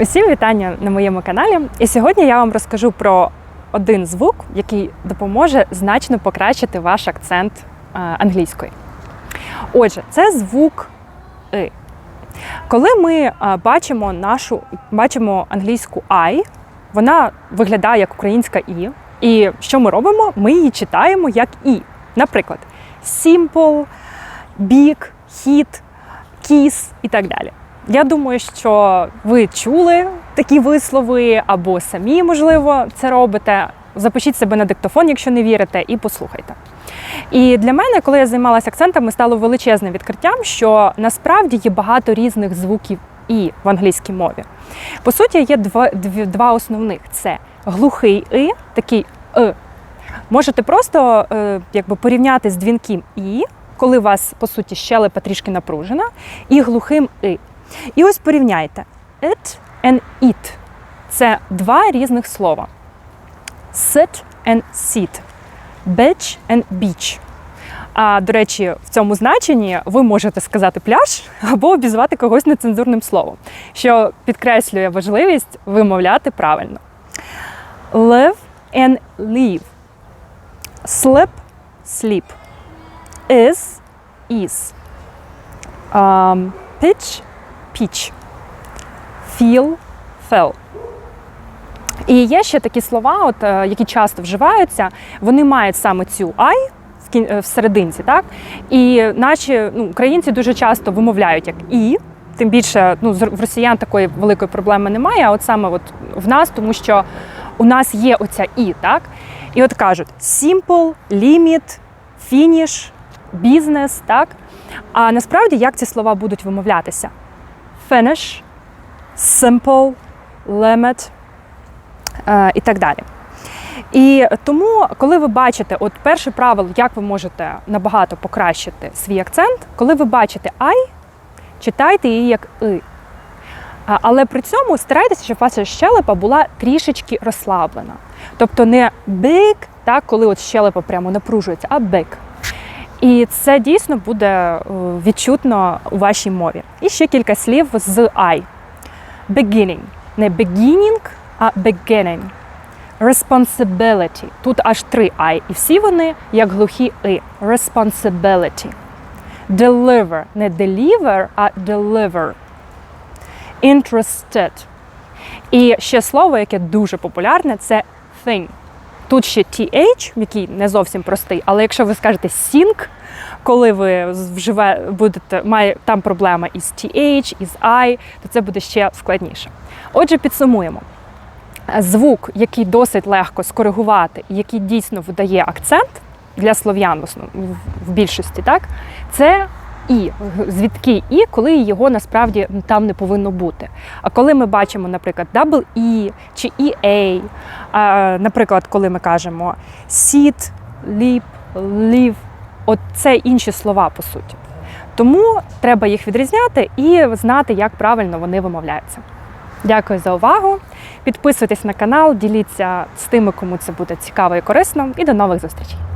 Усім вітання на моєму каналі. І сьогодні я вам розкажу про один звук, який допоможе значно покращити ваш акцент е, англійської. Отже, це звук И. Коли ми е, бачимо нашу бачимо англійську I, вона виглядає як українська І. І що ми робимо? Ми її читаємо як І. Наприклад, simple, big, hit, kiss і так далі. Я думаю, що ви чули такі вислови, або самі, можливо, це робите. Запишіть себе на диктофон, якщо не вірите, і послухайте. І для мене, коли я займалася акцентами, стало величезним відкриттям, що насправді є багато різних звуків і в англійській мові. По суті, є два, два основних: це глухий і, такий е. Можете просто е, якби порівняти з дзвінким і, коли у вас, по суті, щелепа трішки напружена, і глухим і. І ось порівняйте it and it. Це два різних слова. Sit and sit. Beach and beach. А до речі, в цьому значенні ви можете сказати пляж або обізвати когось нецензурним словом, що підкреслює важливість вимовляти правильно. Live and leave. Slip, sleep. Is, is. Um, pitch, pitch. Feel, fell. І є ще такі слова, от, е, які часто вживаються, вони мають саме цю I в е, так? І наші ну, українці дуже часто вимовляють як І, тим більше ну, в росіян такої великої проблеми немає, а от саме от в нас, тому що у нас є оця І, так? І от кажуть simple, limit, finish, business, так? А насправді як ці слова будуть вимовлятися? Finish, simple, limit е, і так далі. І тому, коли ви бачите, от перше правило, як ви можете набагато покращити свій акцент, коли ви бачите I, читайте її як И. Але при цьому старайтеся, щоб ваша щелепа була трішечки розслаблена. Тобто не big, так, коли от щелепа прямо напружується, а big. І це дійсно буде е, відчутно у вашій мові. І ще кілька слів з I. Beginning. Не beginning, а beginning. Responsibility. Тут аж три I. І всі вони як глухі И. Responsibility. Deliver. Не deliver, а deliver. Interested. І ще слово, яке дуже популярне, це thing. Тут ще TH, який не зовсім простий, але якщо ви скажете sing, коли ви вживе, будете, має там проблема із TH, із I, то це буде ще складніше. Отже, підсумуємо. Звук, який досить легко скоригувати, який дійсно видає акцент для слов'ян в більшості, так, це і звідки і, коли його насправді там не повинно бути. А коли ми бачимо, наприклад, double E чи EA, наприклад, коли ми кажемо sit, leap, live, от це інші слова по суті. Тому треба їх відрізняти і знати, як правильно вони вимовляються. Дякую за увагу. Підписуйтесь на канал, діліться з тими, кому це буде цікаво і корисно. І до нових зустрічей!